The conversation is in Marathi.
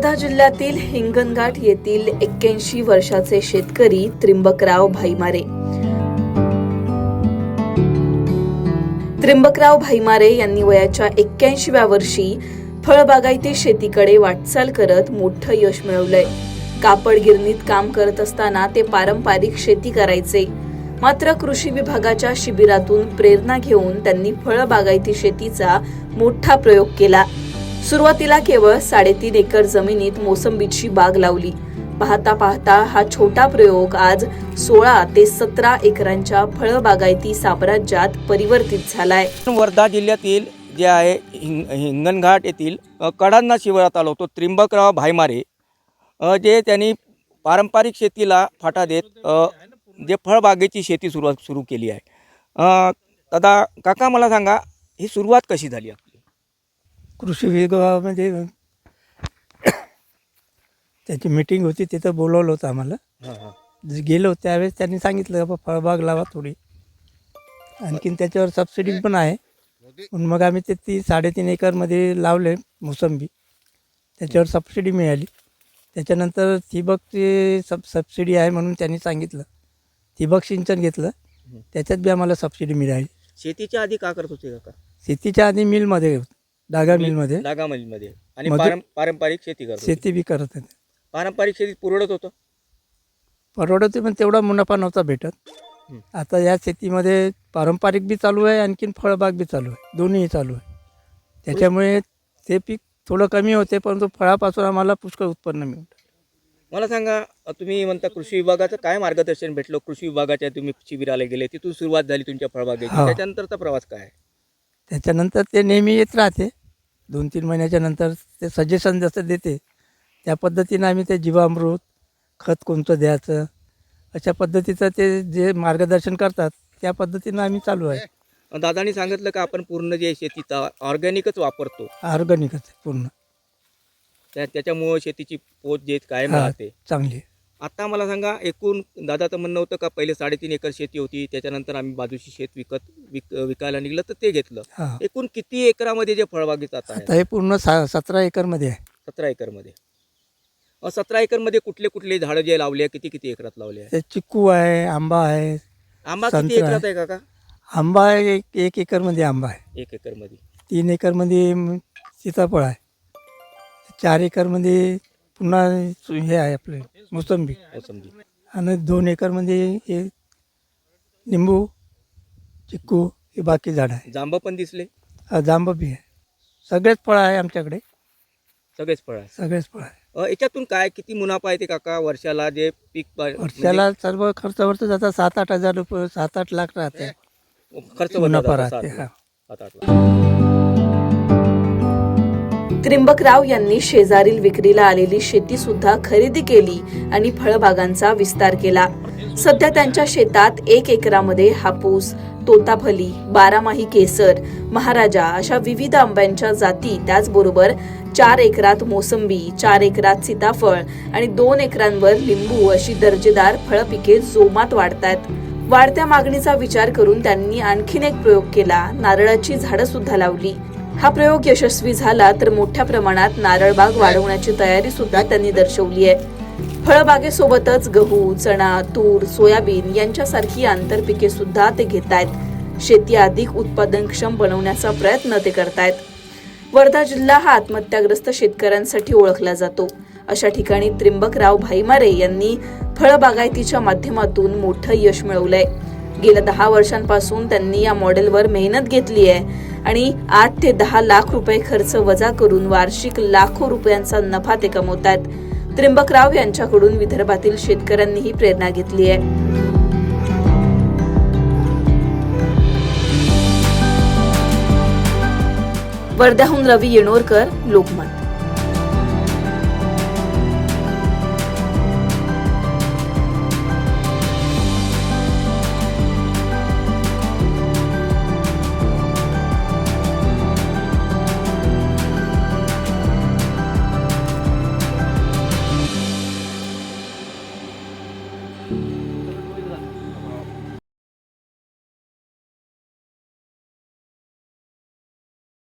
वर्धा जिल्ह्यातील हिंगणघाट येथील एक्क्याऐंशी वर्षाचे शेतकरी त्रिंबकराव भाईमारे. त्रिंबकराव भाईमारे यांनी वयाच्या एक्क्याऐंशीव्या वर्षी फळबागायती शेतीकडे वाटचाल करत मोठं यश मिळवलंय. कापड गिरणीत काम करत असताना ते पारंपरिक शेती करायचे. मात्र कृषी विभागाच्या शिबिरातून प्रेरणा घेऊन त्यांनी फळबागायती शेतीचा मोठा प्रयोग केला. सुरुवातीला केवळ साडेतीन एकर जमिनीत मोसंबीची बाग लावली. पाहता पाहता हा छोटा प्रयोग आज सोळा ते सतरा एकरांच्या फळबागायती साम्राज्यात परिवर्तित झालाय. वर्धा जिल्ह्यातील जे आहे हिंग हिंगणघाट येथील कडांना शिवारात आलो होतो. त्रिंबकराव भाईमारे जे त्यांनी पारंपरिक शेतीला फाटा देत जे फळबागेची शेती सुरुवात सुरू केली आहे. दादा काका मला सांगा ही सुरुवात कशी झाली आहे कृषी विभागामध्ये त्याची मीटिंग होती तिथं बोलवलं होतं आम्हाला. गेलो त्यावेळेस त्यांनी सांगितलं बाबा फळबाग लावा थोडी. आणखीन त्याच्यावर सबसिडी पण आहे. पण मग आम्ही ते ती साडेतीन एकरमध्ये लावले मोसंबी. त्याच्यावर सबसिडी मिळाली. त्याच्यानंतर ठिबकची सब सबसिडी आहे म्हणून त्यांनी सांगितलं. ठिबक सिंचन घेतलं. त्याच्यात बी आम्हाला सबसिडी मिळाली. शेतीच्या आधी का करत होते काका? शेतीच्या आधी मिलमध्ये डागा मिलमध्ये. आणि मध्ये- पारं पारंपरिक शेती करत. शेती बी करत होते. पारंपरिक शेतीत पुरवत होतं? परवडते पण तेवढा मुनाफा नव्हता भेटत. हं. आता या शेतीमध्ये पारंपरिक बी चालू आहे आणखीन फळबाग बी चालू आहे. दोन्ही चालू आहे. त्याच्यामुळे ते पीक थोडं कमी होते परंतु फळापासून आम्हाला पुष्कळ उत्पन्न मिळतं. मला सांगा अ, तुम्ही म्हणता कृषी विभागाचं काय मार्गदर्शन भेटलं? कृषी विभागाच्या तुम्ही शिबिराला गेले तिथून सुरुवात झाली तुमच्या फळबागेची. हा. त्याच्यानंतरचा प्रवास काय आहे? त्याच्यानंतर ते नेहमी येत राहते. दोन तीन महिन्याच्या नंतर ते सजेशन जसं देते त्या पद्धतीनं आम्ही ते जीवामृत खत कोणतं द्यायचं अशा पद्धतीचं ते जे मार्गदर्शन करतात त्या पद्धतीनं आम्ही चालू आहे. दादानी सांगितलं का आपण पूर्ण जे शेतीचा ऑर्गॅनिकच वापरतो. ऑर्गॅनिकच आहे पूर्ण. त्या त्याच्यामुळं शेतीची पोच जे कायम. राहते. चांगली आहे. आता मला सांगा एकूण दादाचं म्हणणं होतं का पहिले साडेतीन एकर शेती होती त्याच्यानंतर आम्ही बाजूची शेत विकत विक विकायला निघलं तर ते घेतलं. एकूण किती एकरामध्ये जे फळबागेत आता आता आहे हे पूर्ण सा सतरा एकरमध्ये आहे. सतरा एकरमध्ये. सतरा एकरमध्ये कुठले कुठले झाडं जे लावले आहे किती किती एकरात लावले आहे चिक्कू आहे आंबा आहे आंबा किती एकरात आहे. काका? आंबा एक एक एकरमध्ये आंबा आहे. एक एकरमध्ये. तीन एकरमध्ये सीताफळ आहे. चार एकरमध्ये पुन्हा हे आहे आपले मोसंबी. मोसंबी. आणि दोन एकरमध्ये हे लिंबू चिक्कू हे बाकी झाडं आहे. जांब पण दिसले. हा, जांब बी आहे. सगळेच फळं आहे आमच्याकडे. सगळेच फळ आहे. सगळेच फळं आहे. अ, याच्यातून काय किती मुनाफा येते काका वर्षाला? जे पीक प- वर्षाला सर्व खर्च वर्ष जाता सात आठ हजार रुपये सात आठ लाख राहते. म्हणजे खर्च मुनाफा होता राहते सात हा. लाख, सात आठ लाख. त्रिंबकराव यांनी शेजारील विक्रीला आलेली शेती सुद्धा खरेदी केली आणि फळबागांचा विस्तार केला. सध्या त्यांच्या शेतात एक एकरामध्ये हापूस तोताफली बारामाही केसर महाराजा अशा विविध आंब्यांच्या जाती त्याचबरोबर चार एकरात मोसंबी चार एकरात सीताफळ आणि दोन एकरांवर लिंबू अशी दर्जेदार फळपिके जोमात वाढतात वाढत्या मागणीचा विचार करून त्यांनी आणखीन एक प्रयोग केला. नारळाची झाडं सुद्धा लावली. हा प्रयोग यशस्वी झाला तर मोठ्या प्रमाणात नारळ बाग वाढवण्याची तयारी सुद्धा त्यांनी दर्शवली आहे. फळबागेसोबतच गहू चणा तूर सोयाबीन यांच्यासारखी आंतरपिके सुद्धा ते घेत आहेत. शेती अधिक उत्पादनक्षम बनवण्याचा प्रयत्न ते करतायत वर्धा जिल्हा हा आत्महत्याग्रस्त शेतकऱ्यांसाठी ओळखला जातो. अशा ठिकाणी त्रिंबकराव भाईमारे यांनी फळबागायतीच्या माध्यमातून मोठं यश मिळवलंय. गेल्या दहा वर्षांपासून त्यांनी या मॉडेलवर मेहनत घेतली आहे आणि आठ ते दहा लाख रुपये खर्च वजा करून वार्षिक लाखो रुपयांचा नफा ते कमवत आहेत. त्रिंबकराव यांच्याकडून विदर्भातील शेतकऱ्यांनीही प्रेरणा घेतली आहे. वर्ध्याहून रवी येणोरकर लोकमत.